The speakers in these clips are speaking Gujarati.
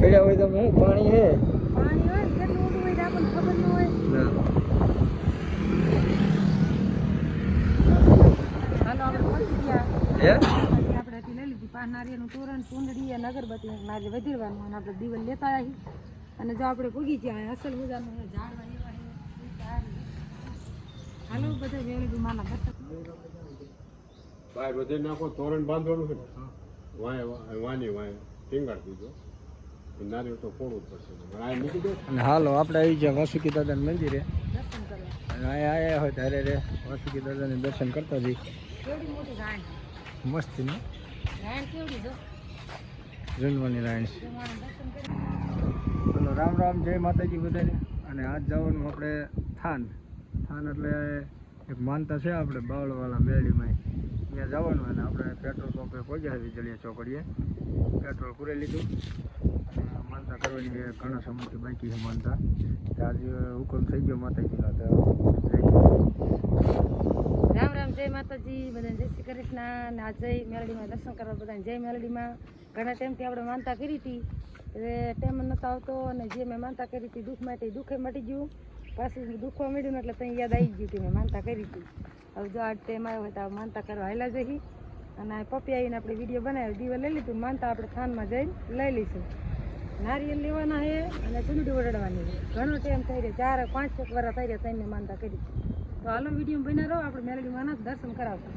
પડ્યા હોય તો હું પાણી હે. પાણી હોય કેટલું ઊંડું હોય આપણને ખબર ન હોય. આપણે પહોંચી પછી આપણે અહીંથી લઈ લીધી પાંચ નારિયેળનું તોરણ ચૂંદડી અને જો આપણે પૂગી ગયા અસલ મજાનું છે ઝાડવા. હાલો બધા વેલી માના દર્શન બાય બધે નાખો તોરણ બાંધવાનું છે ને? વાય વાય- વાની વાય ટીંગાડ દીધો. અને હાલો, આપણે આવી ગયા વાસુકી દાદાના મંદિરે. અને અહીંયા આવ્યા હોય ત્યારે રે, વાસુકી દાદાને દર્શન કરતા જઈ મસ્ત ને? રાણ કેવડી જો જૂનવાની રાયણ ચલો, રામ રામ, જય માતાજી બધાને. અને આજ જવાનું આપણે થાન. થાન એટલે એક માનતા છે આપણે બાવળવાળા મેળીમાં ત્યાં જવાનું અને આપણે પેટ્રોલ પંપે પહોંચ્યા વીજળીએ ચોકડીએ. પેટ્રોલ પૂરી લીધું. માનતા કરવાની ઘણા સમયથી બાકી છે માનતા. આજે હુકમ થઈ ગયો માતાજીનો, તો રામ રામ, જય માતાજી. બધાને જય શ્રી કૃષ્ણ. આ જય મેલડીમાં દર્શન કરવા બધાને જય મેલડીમાં ઘણા ટાઈમથી આપણે માનતા કરી હતી. એટલે ટાઈમ નહોતો આવતો અને જે મેં માનતા કરી હતી, દુઃખ માટે દુઃખે મટી ગયું. પાછું દુખવા મળ્યું એટલે ત્યાં યાદ આવી ગયું હતી મેં માનતા કરી હતી હવે જો આ ટાઈમ આવ્યો તો માનતા કરવા હેલા જઈ અને પપ્પી આવીને આપણે વીડિયો બનાવ્યો દીવા લઈ લીધું. માનતા આપણે થાનમાં જઈને લઈ લઈશું. નારિયેલ લેવાના છે અને ચૂંટણી ઓરડવાની છે ઘણો ટાઈમ થઈ રહ્યો. ચાર પાંચ એક વાર થઈ રહ્યા ત્યાં માનતા કરી. તો હાલો વીડિયો બન્યા રહો. આપણે મેલડી માના દર્શન કરાવશું.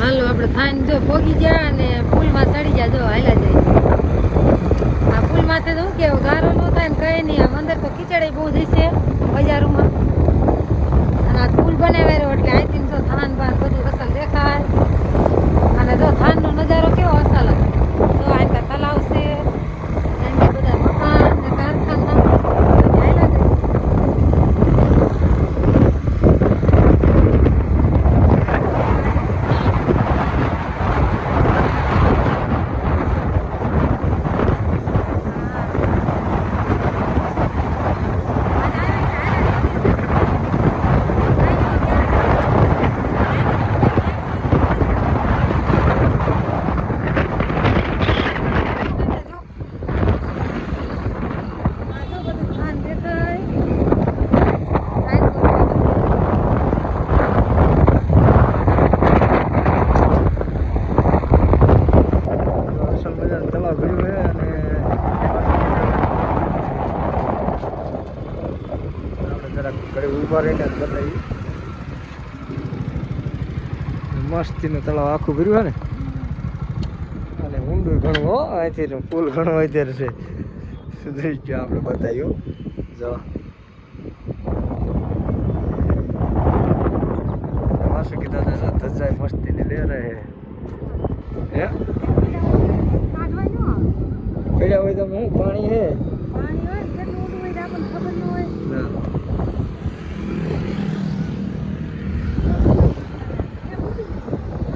હાલો, આપણે થાન જો પોગી ગયા અને પુલમાં ચડી ગયા જો હાલા જાય. માથે તો કેવું ગારો નો થાય ને કઈ નહીં. આમ અંદર તો ખીચડી બહુ જશે બજારોમાં. અને આ પુલ બનાવ્યો એટલે અહીંથી જો થાન બાન બધું અસલ દેખાય અને જો થાનનો નજારો કેવો અસલ તો અહીં તલાવ છે અહીં બધા મકાન ને કારખાના બધું હાલ્યા જાય અસલ મજાનું તળાવ ભર્યું છે અને આપણે જરાક ઘડી ઊભા રહીને બતાવી મસ્તીનું તળાવ આખું ભર્યું ને? અને ઊંડું ઘણું હો અહીંથી પુલ ઘણો અત્યારે છે. સુધરી ગયો આપણે બતાવ્યું. જો. વાસુકી દાદા ધજાય મસ્તીની લે રહે હે? પડ્યા હોય તો હું પાણી હે પાણી હોય ને કેટલું ઊંડું હોય તો આપણને ખબર ન હોય ના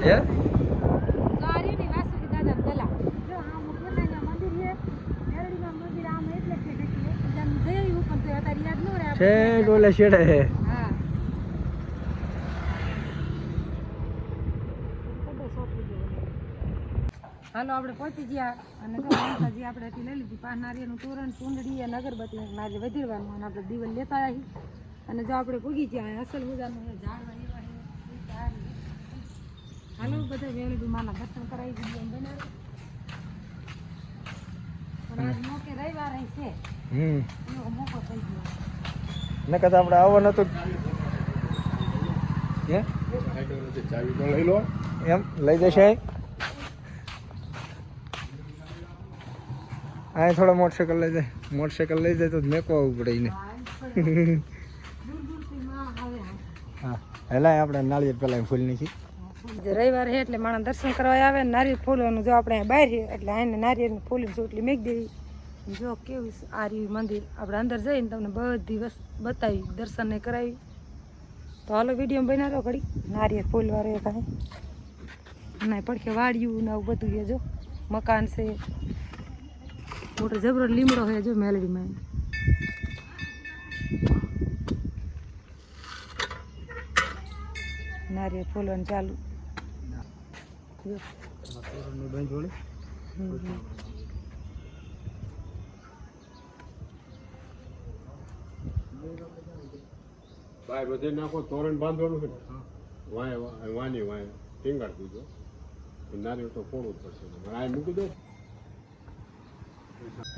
હે ગાડીની વાસુકી દાદા તલાવ જો આમ ઉપરના મંદિર છે મેરડીમાં મંદિર આમ એટલે છે એટલે જામ જઈ આવ્યું પણ તો અત્યારે યાદ ન રહે આપણે. છેડે હે? હાલો આપણે પહોંચી ગયા. અને જો આપણે લઈ લીધી પાંચ નારિયેળનું તોરણ ચૂંદડી અને અગરબત્તી. નારિયેળ વધેરવાનું અને આપણે દીવલ લેતા આવી અને જો આપણે પૂગી ગયા અસલ મજાનું છે ઝાડવા. હાલો બધા વેલી માના દર્શન કરાવી દીધું એમ બનાવે. પણ આજ મોકે રવિવાર છે. મોકો થઈ ગયો. નકર કદાચ આપણે આવવાનું હતું. હે? નથી એમ? લઈ જશે અહીં? થોડો મોટરસાઇકલ લઈ જાય. મોટરસાઇકલ લઈ જાય તો મેકો આવવું પડે એને. હા. હેલા આપણે નાળિયેર પેલા ફૂલ જે રવિવાર છે એટલે માણસ દર્શન કરવા આવે ને નારિયેળ ફૂલવાનું જો આપણે બહાર એટલે આને નારિયેળ ફૂલની ચોટલી મેક દેવી. જો કેવું આર્યું મંદિર. આપણે અંદર જઈને તમને બધી વસ્તુ બતાવી દર્શન ને કરાવી. તો હાલો વીડિયો બના રહો ઘડી. નારિયેળ ફૂલ વાળો કાંઈ ના પડખે વાડિયું ને આવું બધું જો. મકાન છે. મોટો જબરો લીમડો હોય જો મેલડીમાં નારિયેળ ફૂલવાનું ચાલુ. જો. બાય બધે નાખો તોરણ બાંધવાનું છે ને? વાય વાય- વાની વાય. ટીંગાડ દીધો. નારિયેળ તો ફોડવું જ પડશે. આ મૂકી દો.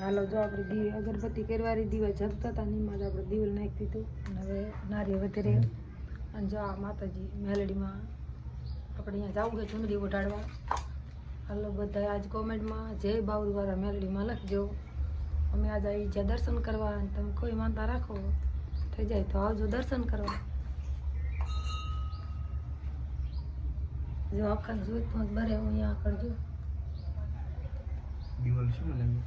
હાલો જો આપણે દીવ અગરબત્તી કરવાની દીવા જગતા હતા નીમાં જ આપણે દીવલ નાખી દીધું. અને હવે નારી વધારે. અને જો આ માતાજી મેલડીમાં આપણે અહીંયા જવું કે ચુંદડી ઉઠાડવા હાલો બધા આજ કોમેન્ટમાં જય બાવરીવાળા મેલડીમાં લખજો. અમે આજ આવી જ્યાં દર્શન કરવા અને તમે કોઈ માનતા રાખો. થઈ જાય તો આવજો દર્શન કરવા. જો આખા જોઈતું ભરે હું અહીંયા કરજો દિવાલ શું લાગે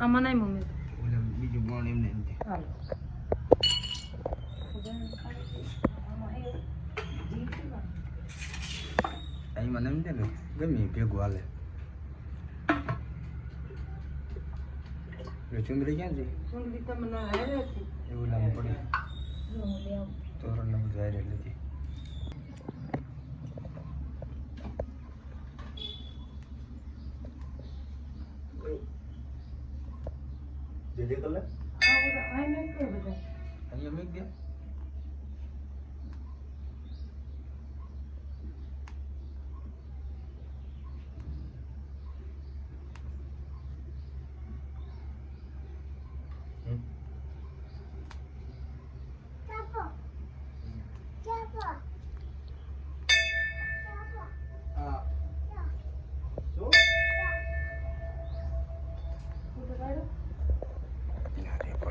આમાં નહીં મમ્મી. ઓલા બીજું બોણ એમને એમ હાલો. એમાં એમ છે ને ગમે ભેગું હાલે. એ ચુંદડી ક્યાં છે? ચુંદડી તમને હારે છે એવું લાગે પડે. તોરણ ને બધું હારે લીધી જે જે કલર હા બધા આ નહીં કે બધા. અહીંયા મેક દે.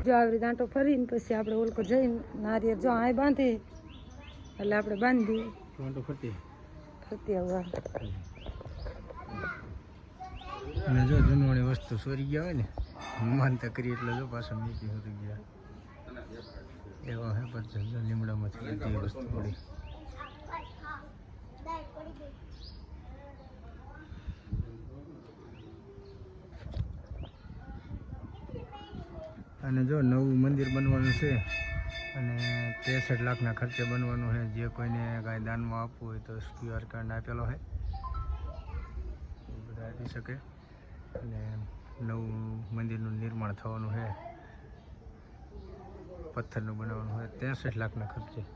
જો આવી દાંટો ફરીને પછી આપણે ઓલકો જઈને નારિયેર જો આ બાંધી એટલે આપણે બાંધી. તો ફરતી. ફરતી આવવા અને જો જૂનવાણી વસ્તુ સોરી ગયા હોય ને માનતા કરી એટલે જો પાછા મીઠી સોરી ગયા. એવા હે પછી જો લીમડામાંથી બધી વસ્તુ મળી અને જો નવું મંદિર બનવાનું છે અને ત્રેસઠ લાખના ખર્ચે બનવાનું છે. જે કોઈને કાંઈ દાનમાં આપવું હોય તો ક્યુઆર કાર્ડ આપેલો છે. બધા આપી શકે. અને નવું મંદિરનું નિર્માણ થવાનું છે. પથ્થરનું બનાવવાનું હોય ત્રેસઠ લાખના ખર્ચે.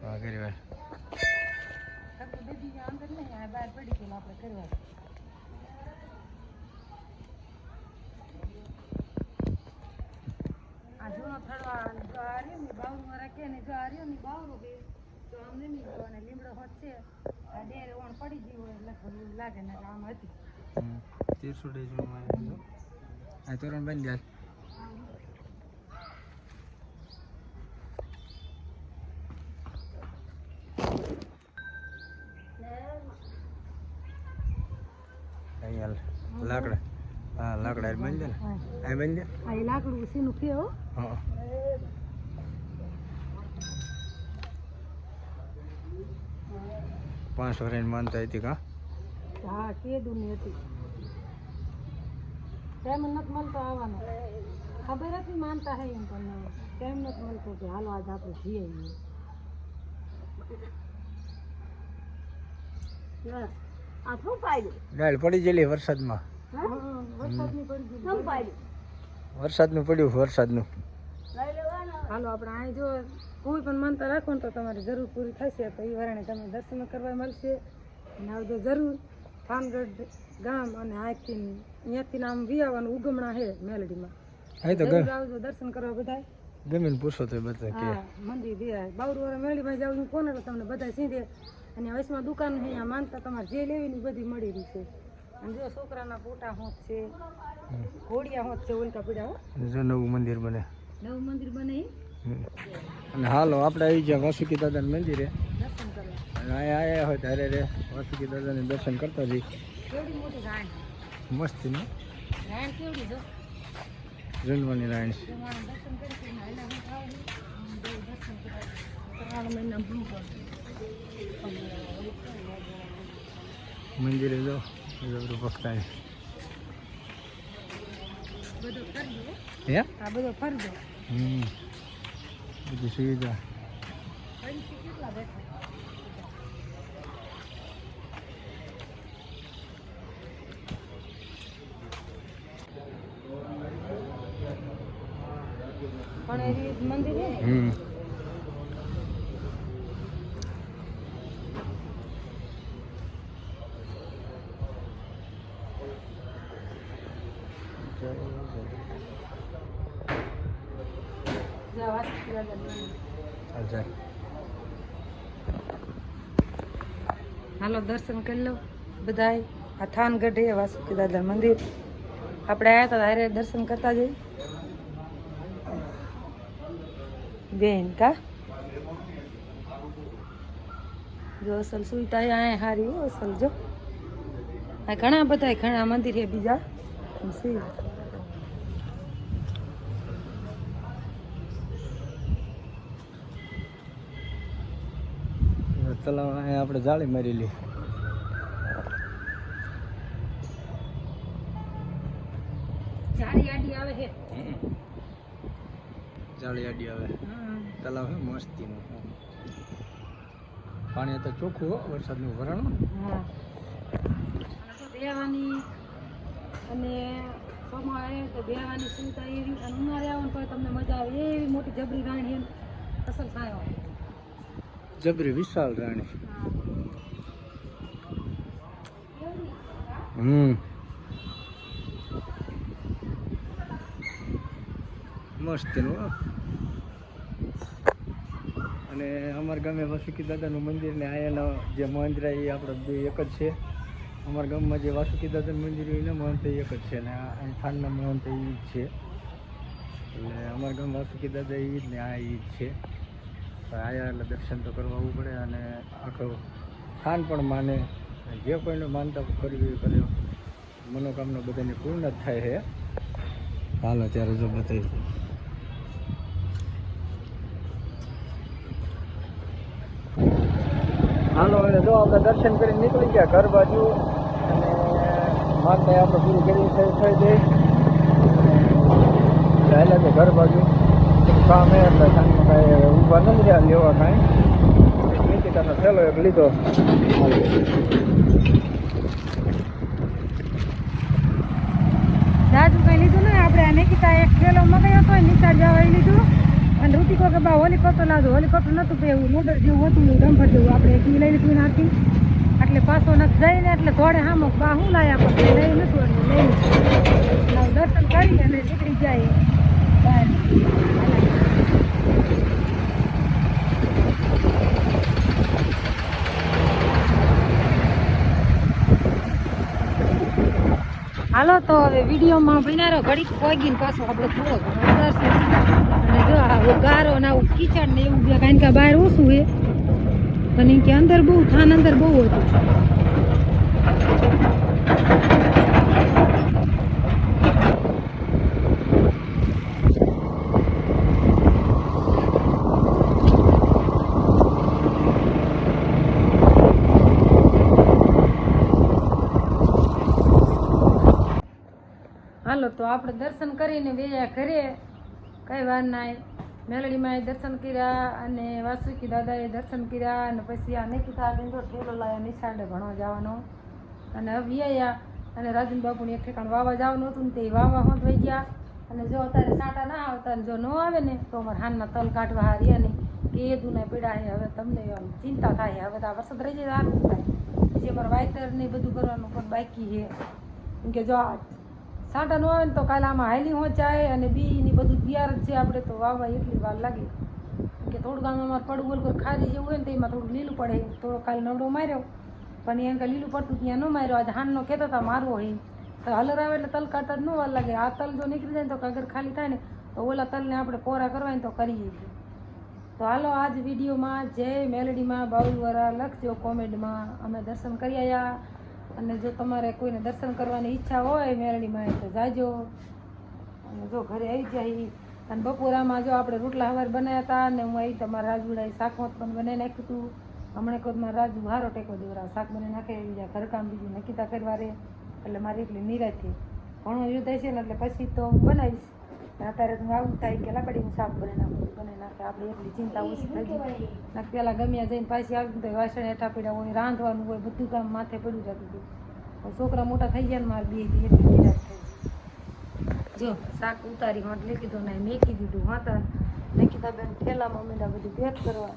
હા, કરી લાગે ને કે આમ હતી. તેરસો ડેઝમાં આ તોરણ બની જાય અહીંયા લાકડા હા લાકડા બની જાય ને હા આ બની આ લાકડું હો. હા. પાંચ વર્ષની માનતા હતી કા હા? કેદુની હતી. ટાઈમ નથી મળતો આવવાનો. ખબર હતી માનતા હે એમ પણ ટાઈમ નથી મળતો કે હાલો આજ આપણે જઈએ આ શું પાડ્યું? ડાળ પડી ગયેલી વરસાદમાં. વરસાદની પડી ગઈ શું પાડ્યું? વરસાદનું પડ્યું વરસાદનું. હાલો આપણે અહીં જો કોઈ પણ માનતા રાખો ને તો તમારી જરૂર પૂરી થશે. તો એ વારણે તમે દર્શન કરવા મળશે. અને આવજો જરૂર. થાનગઢ ગામ અને અહીંથી અહીંયાથી આમ વિયાવાનું ઉગમણા છે મેલડીમાં. હા તો આવજો દર્શન કરવા બધાય. ગમે પૂછો તો બધા કે હા મંદિર દેવાય બાવરુવાળા મેળીમાં જાવ હું કોને તમને બધા સીધે. અને વચમાં દુકાન છે અહીંયા માનતા તમારે જે લેવી ને બધી મળી રહી છે. જો છોકરાના ફોટા હોત છે ઘોડિયા હોત છે ઓલકા પીડા હો જો નવું મંદિર બને. નવું મંદિર બને અને હાલો આપણે આવી ગયા વાસુકી દાદાના મંદિરે. દર્શન કરવા. અને અહીંયા આવ્યા હોય ત્યારે રે વાસુકી દાદાને દર્શન કરતા જઈ કેવડી મોટી રાણ. મસ્ત ને? રાણ કેવડી જો જન્મની રાણ છે. દર્શન કરી દર્શન કરવા. ત્રણ મહિના બ્લુ Mandir itu udah berapa kali? Ya? Hmm. Hmm. હાલો, દર્શન કરી લો બધાય. આ થાનગઢ એ વાસુકી દાદા મંદિર. આપણે આવ્યા હતા હારે દર્શન કરતા જઈ બેન કા? જો અસલ સુઈતા અહીંયા હારી હો અસલ, જો. ઘણા બધા ઘણા મંદિર છે બીજા. ચલો અહીંયા આપણે જાળી મારેલી. જાડી આડી આવે છે. જાળી આડી આવે. તલાવ હે મસ્તીનું. પાણી તો ચોખ્ખું હો વરસાદનું ભરણ હા. અને સોમવારે તો બેવાની સુવિધા એવી અને ઉનાળે આવે ને તો તમને મજા આવે. એવી મોટી જબરી રાણી એમ અસલ સાયો જબરી વિશાલ રાણી. હમ. મસ્તીનું હો. અને અમારા ગામે વાસુકી દાદાનું મંદિર ને અહીંયાના જે મંદિર એ આપણે બે એક જ છે. અમારા ગામમાં જે વાસુકી દાદાનું મંદિર હોય એના મહંત એક જ છે ને અહીં થાનના મહંત એ જ છે. એટલે અમારા ગામ વાસુકી દાદા એ જ ને આ એ જ છે. આયા એટલે દર્શન તો કરવા આવવું પડે અને આખો ખાન પણ માને, જે કોઈને માનતા કરવી કર્યો. મનોકામના બધાની પૂર્ણ જ થાય છે. હાલો ત્યારે જો બતાવી હાલો એટલે જો આપણે દર્શન કરીને નીકળી ગયા ઘર બાજુ. અને માનતા આપણે પૂરી કરી થઈ થઈ ગઈ એટલે તો ઘર બાજુ. કામ એ એટલે સાંજમાં કાંઈ ઊભા નથી રહ્યા લેવા કાંઈ. નિકિતાનો થેલો એક લીધો. રાજુ કઈ લીધું ને આપણે આ એક થેલો મગાવ્યો હતો નિશાળ જવા લીધું. અને ઋતિકો કે બા હોલિકોપ્ટર લાવજો. હોલિકોપ્ટર નહોતું કે એવું નોડર જેવું હતું, એવું ડમ્ફર જેવું. આપણે એક લઈ લીધું નાખી એટલે પાછો નથી જઈને એટલે થોડે હામો, બા હું લાયા પણ લઈ નતું એટલે લઈ દર્શન કરી નીકળી જાય બહાર હાલો તો હવે વિડીયોમાં બનારો ઘડીક પોગીને પાછો આપણે ઘણો અને જો આ ગારો ને આવું કિચડ ને એવું કારણ કે બહાર ઓછું એ અને કે અંદર બહુ, થાન અંદર બહુ હતું હાલો તો આપણે દર્શન કરીને વેયા ઘરે, કઈ વાર નાય. મેલડીમાં દર્શન કર્યા અને વાસુકી દાદાએ દર્શન કર્યા અને પછી આ નિકિતા બિંદો ઠેલો લાયા નિશાળે ભણવા જવાનો. અને હવે આયા અને રાજન બાપુની એક ઠેકાણ વાવા જવાનું હતું ને તે વાવા હોત વહી ગયા. અને જો અત્યારે સાંટા ના આવતા જો ન આવે ને તો અમારે હાનના તલ કાઢવા હાર્યા નહીં. કે એ દુના પીડા છે હવે તમને ચિંતા થાય હવે તો આ વરસાદ રહી જાય સારું થાય. પછી અમારે વાયતર ને બધું કરવાનું પણ બાકી છે કેમ કે જો આ સાંટા ન આવે ને તો કાલે આમાં હાલી હોંચાય અને બી ની બધું તૈયાર જ છે આપણે તો વાવવા એટલી વાર લાગે. કે થોડુંક આમ અમારે પડવું બોલ ખારી જેવું હોય ને તો એમાં થોડુંક લીલું પડે. થોડો કાલે નવડો માર્યો, પણ એમ કે લીલું પડતું ત્યાં ન માર્યો. આજે હાનનો કહેતા હતા, મારવો હોય તો હલર આવે એટલે તલ કાઢતા જ ન વાર લાગે. આ તલ જો નીકળી જાય ને તો કાગર ખાલી થાય ને, તો ઓલા તલને આપણે કોરા કરવા ને તો કરીએ. તો હાલો, આજ વિડીયોમાં જય મેલડીમાં, બાઉલવરા, લખજો કોમેન્ટમાં. અમે દર્શન કરી આવ્યા અને જો તમારે કોઈને દર્શન કરવાની ઈચ્છા હોય મેલડીમાં તો જાજો. અને જો ઘરે આવી જાય, અને બપોરામાં જો આપણે રોટલા હવાર બનાવ્યા હતા, અને હું આવી તમારા રાજુડાએ શાક મોત પણ બનાવી નાખ્યું હતું. હમણાં કોઈ મારા રાજુ હારો ટેકો દેવરા શાક બનાવી નાખે બીજા ઘરકામ બીજું નકીતા કરવા રે એટલે મારી એટલી નિરાથી ઘણું યુદ્ધ છે ને, એટલે પછી તો હું બનાવીશ. અત્યારે હું આવું થાય કે લાકડી હું શાક બનાવી નાખું બનાવી નાખે આપણે એટલી ચિંતા ઓછી થઈ ગઈ નાખ પેલા ગમ્યા જઈને પાછી આવી તો વાસણ હેઠા પડ્યા હોય રાંધવાનું હોય બધું કામ માથે પડ્યું જતું હતું છોકરા મોટા થઈ ગયા ને મારે બે એટલી નિરાશ થઈ જો શાક ઉતારી હોટ લઈ કીધું ને મેકી દીધું માતા મેં કીધા બેન થેલામાં મેં બધું પેક કરવા